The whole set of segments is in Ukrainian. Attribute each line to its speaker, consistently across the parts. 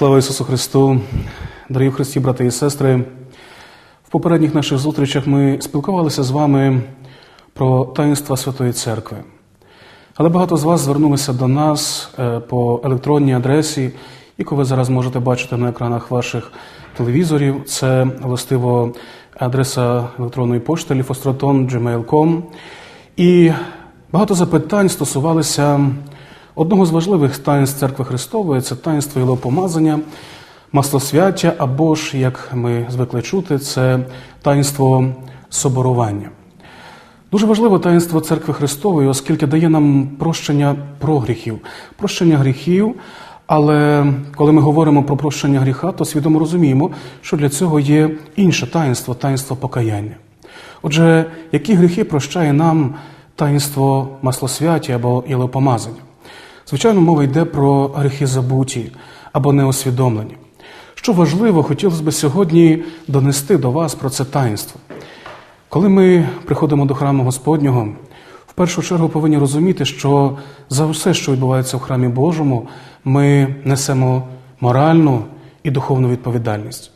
Speaker 1: Слава Ісусу Христу, дорогі Христі, брати і сестри. В попередніх наших зустрічах ми спілкувалися з вами про таїнства Святої Церкви. Але багато з вас звернулися до нас е, по електронній адресі, яку ви зараз можете бачити на екранах ваших телевізорів. Це властиво адреса електронної пошти lifostроton.gmail.com. І багато запитань стосувалися одного з важливих таїнств Церкви Христової це таїнство Ілопомазання, маслосвяття, або ж, як ми звикли чути, це таїнство соборування. Дуже важливе таїнство Церкви Христової, оскільки дає нам прощення про гріхів, прощення гріхів. Але коли ми говоримо про прощення гріха, то свідомо розуміємо, що для цього є інше таїнство таїнство покаяння. Отже, які гріхи прощає нам таїнство маслосвяття або ілопомазання? Звичайно, мова йде про гріхи забуті або неосвідомлені. Що важливо, хотілося б сьогодні донести до вас про це таїнство. Коли ми приходимо до храму Господнього, в першу чергу повинні розуміти, що за все, що відбувається в храмі Божому, ми несемо моральну і духовну відповідальність.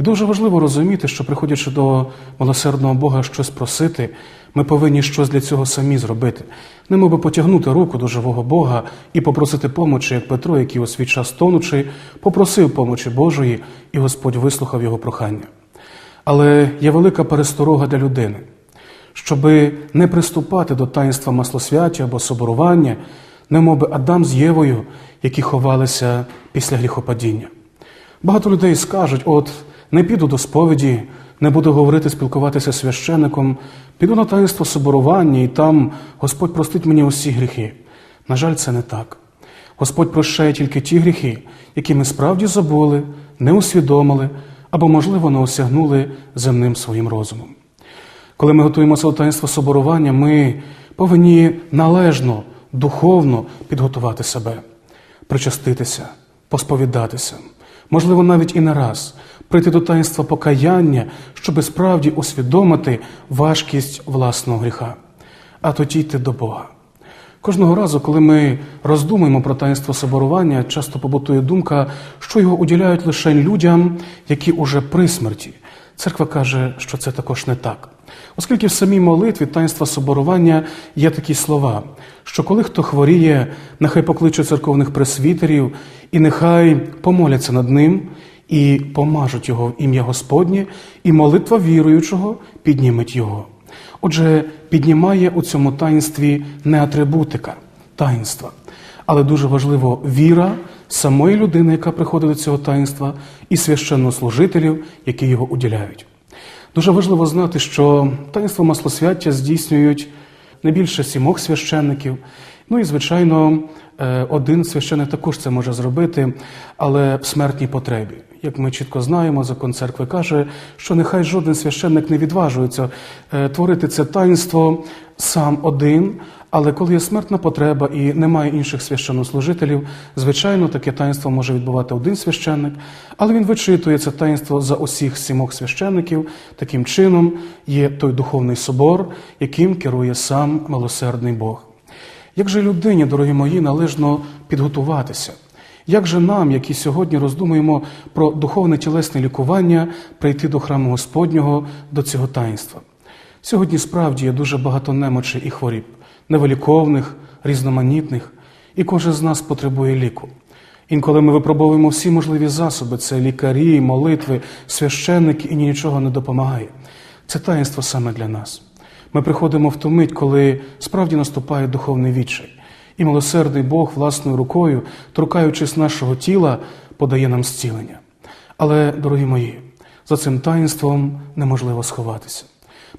Speaker 1: І дуже важливо розуміти, що приходячи до милосердного Бога щось просити, ми повинні щось для цього самі зробити. Не би потягнути руку до живого Бога і попросити помочі, як Петро, який у свій час тонучи, попросив помочі Божої, і Господь вислухав його прохання. Але є велика пересторога для людини, щоби не приступати до таїнства маслосвяття або соборування, немоби Адам з Євою, які ховалися після гріхопадіння. Багато людей скажуть: от не піду до сповіді, не буду говорити, спілкуватися з священником, піду на таїнство соборування, і там Господь простить мені усі гріхи. На жаль, це не так. Господь прощає тільки ті гріхи, які ми справді забули, не усвідомили або, можливо, не осягнули земним своїм розумом. Коли ми готуємося до таїнства соборування, ми повинні належно, духовно підготувати себе, причаститися, посповідатися, можливо, навіть і не раз, прийти до таїнства покаяння, щоби справді усвідомити важкість власного гріха, а тоді йти до Бога. Кожного разу, коли ми роздумуємо про таїнство соборування, часто побутує думка, що його уділяють лише людям, які уже при смерті. Церква каже, що це також не так. Оскільки в самій молитві таїнства соборування є такі слова, що коли хто хворіє, нехай покличе церковних пресвітерів і нехай помоляться над ним і помажуть його в ім'я Господнє, і молитва віруючого підніметь його. Отже, піднімає у цьому таїнстві не атрибутика таїнства, але дуже важливо віра самої людини, яка приходить до цього таїнства, і священнослужителів, які його уділяють. Дуже важливо знати, що таїнство маслосвяття здійснюють не більше сімох священників. Ну і, звичайно, е, один священник також це може зробити, але в смертній потребі. Як ми чітко знаємо, закон церкви каже, що нехай жоден священник не відважується е, творити це таїнство сам один. Але коли є смертна потреба і немає інших священнослужителів, звичайно, таке таїнство може відбувати один священник, але він вичитує це таїнство за усіх сімох священників. Таким чином є той духовний собор, яким керує сам милосердний Бог. Як же людині, дорогі мої, належно підготуватися? Як же нам, які сьогодні роздумуємо про духовне тілесне лікування, прийти до храму Господнього, до цього таїнства? Сьогодні справді є дуже багато немочей і хворіб, невиліковних, різноманітних, і кожен з нас потребує ліку. Інколи ми випробовуємо всі можливі засоби це лікарі, молитви, священники, і нічого не допомагає. Це таїнство саме для нас. Ми приходимо в ту мить, коли справді наступає духовний відчай. І милосердний Бог власною рукою, торкаючись нашого тіла, подає нам зцілення. Але, дорогі мої, за цим таїнством неможливо сховатися.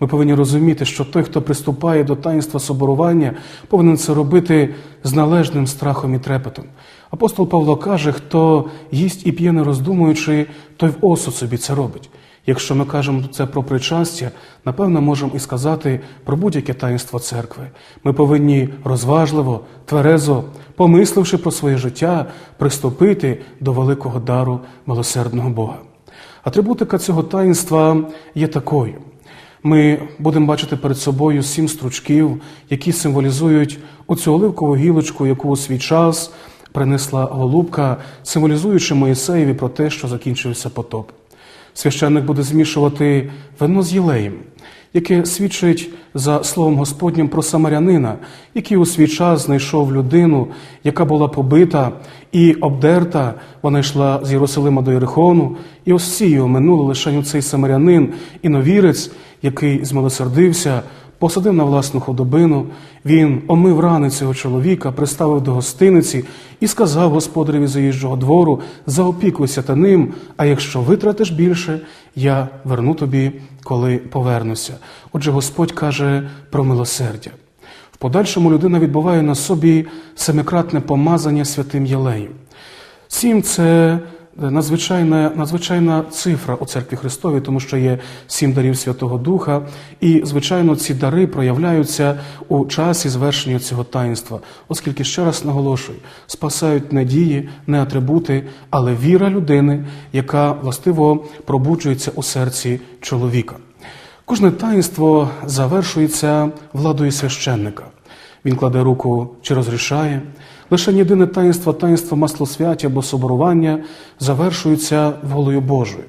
Speaker 1: Ми повинні розуміти, що той, хто приступає до таїнства соборування, повинен це робити з належним страхом і трепетом. Апостол Павло каже, хто їсть і п'є, не роздумуючи, той в осуд собі це робить. Якщо ми кажемо це про причастя, напевно, можемо і сказати про будь-яке таїнство церкви. Ми повинні розважливо, тверезо, помисливши про своє життя, приступити до великого дару милосердного Бога. Атрибутика цього таїнства є такою. Ми будемо бачити перед собою сім стручків, які символізують оцю оливкову гілочку, яку у свій час принесла голубка, символізуючи Моїсеєві про те, що закінчився потоп. Священник буде змішувати вино з єлеєм, яке свідчить за словом Господнім про самарянина, який у свій час знайшов людину, яка була побита і обдерта. Вона йшла з Єрусалима до Єрихону, і ось всі його минули лише цей самарянин, іновірець, який змилосердився, посадив на власну худобину. Він омив рани цього чоловіка, приставив до гостиниці і сказав господареві заїжджого двору: заопікуйся та ним, а якщо витратиш більше, я верну тобі, коли повернуся. Отже, Господь каже про милосердя. В подальшому людина відбуває на собі семикратне помазання святим Єлеєм. Сім це надзвичайна, надзвичайна цифра у церкві Христовій, тому що є сім дарів Святого Духа, і, звичайно, ці дари проявляються у часі звершення цього таїнства, оскільки ще раз наголошую, спасають не дії, не атрибути, але віра людини, яка властиво пробуджується у серці чоловіка. Кожне таїнство завершується владою священника. Він кладе руку чи розрішає. Лише єдине таїнство, таїнство маслосвяття або соборування завершується волею Божою.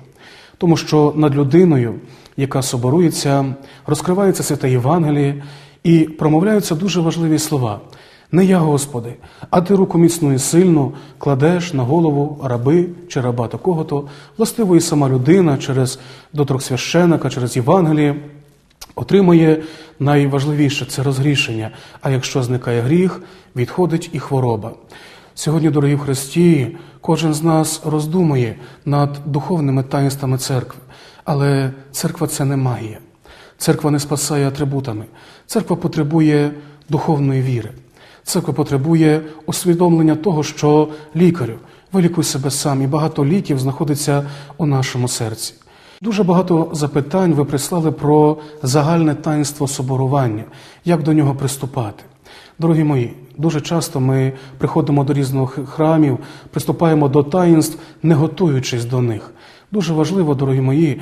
Speaker 1: Тому що над людиною, яка соборується, розкривається святе Євангеліє і промовляються дуже важливі слова. Не я, Господи, а ти руку міцну і сильну кладеш на голову раби чи раба такого-то, властиво і сама людина через доторк священика, через Євангеліє отримує найважливіше це розгрішення. А якщо зникає гріх, відходить і хвороба. Сьогодні, дорогі в Христі, кожен з нас роздумує над духовними таїнствами церкви, але церква це не магія. Церква не спасає атрибутами. Церква потребує духовної віри. Церква потребує усвідомлення того, що лікарю вилікуй себе сам, і багато ліків знаходиться у нашому серці. Дуже багато запитань ви прислали про загальне таїнство соборування, як до нього приступати. Дорогі мої, дуже часто ми приходимо до різних храмів, приступаємо до таїнств, не готуючись до них. Дуже важливо, дорогі мої,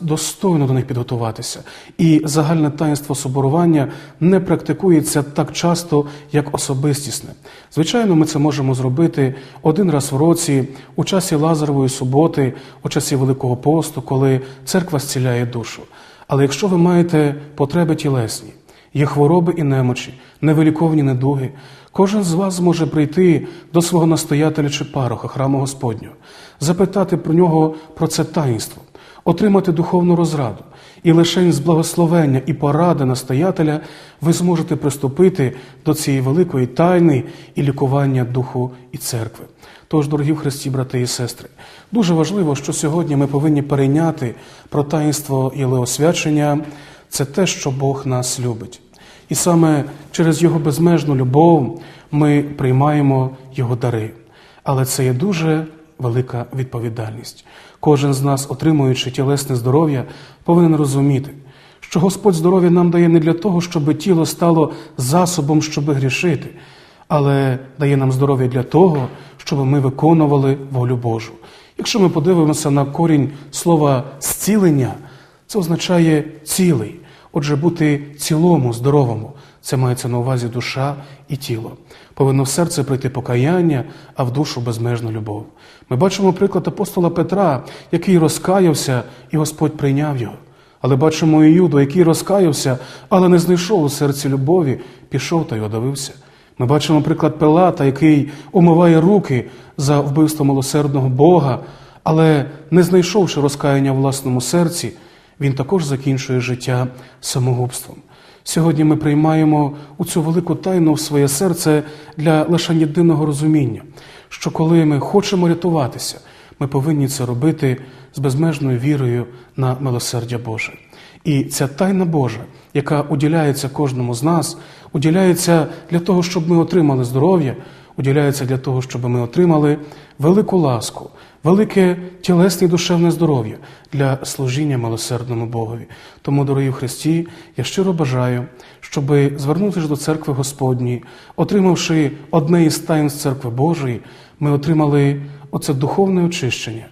Speaker 1: достойно до них підготуватися. І загальне таїнство соборування не практикується так часто, як особистісне. Звичайно, ми це можемо зробити один раз в році, у часі Лазарової суботи, у часі Великого посту, коли церква зціляє душу. Але якщо ви маєте потреби тілесні, є хвороби і немочі, невиліковні недуги, Кожен з вас може прийти до свого настоятеля чи пароха, храму Господнього, запитати про нього про це таїнство, отримати духовну розраду, і лише з благословення і поради настоятеля ви зможете приступити до цієї великої тайни і лікування духу і церкви. Тож, дорогі в Христі, брати і сестри, дуже важливо, що сьогодні ми повинні перейняти про таїнство єлеосвячення – це те, що Бог нас любить. І саме через Його безмежну любов ми приймаємо Його дари. Але це є дуже велика відповідальність. Кожен з нас, отримуючи тілесне здоров'я, повинен розуміти, що Господь здоров'я нам дає не для того, щоб тіло стало засобом, щоб грішити, але дає нам здоров'я для того, щоб ми виконували волю Божу. Якщо ми подивимося на корінь слова зцілення, це означає цілий. Отже, бути цілому, здоровому, це мається на увазі душа і тіло. Повинно в серце прийти покаяння, а в душу безмежну любов. Ми бачимо приклад апостола Петра, який розкаявся, і Господь прийняв його. Але бачимо і Юду, який розкаявся, але не знайшов у серці любові, пішов та й одавився. Ми бачимо приклад Пилата, який умиває руки за вбивство милосердного Бога, але не знайшовши розкаяння в власному серці він також закінчує життя самогубством. Сьогодні ми приймаємо у цю велику тайну в своє серце для лише єдиного розуміння, що коли ми хочемо рятуватися, ми повинні це робити з безмежною вірою на милосердя Боже. І ця тайна Божа, яка уділяється кожному з нас, уділяється для того, щоб ми отримали здоров'я, уділяється для того, щоб ми отримали велику ласку, велике тілесне і душевне здоров'я для служіння милосердному Богові. Тому, дорогі в Христі, я щиро бажаю, щоб звернутися до церкви Господньої, отримавши одне із таїнств церкви Божої, ми отримали оце духовне очищення.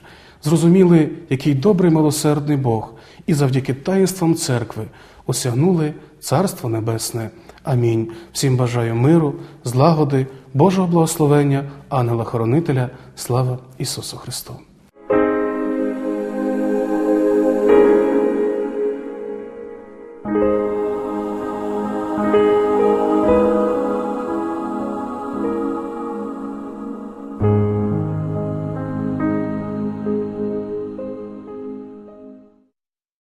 Speaker 1: зрозуміли, який добрий милосердний Бог, і завдяки таїнствам церкви осягнули Царство Небесне. Амінь. Всім бажаю миру, злагоди, Божого благословення, ангела-хоронителя. Слава Ісусу Христу!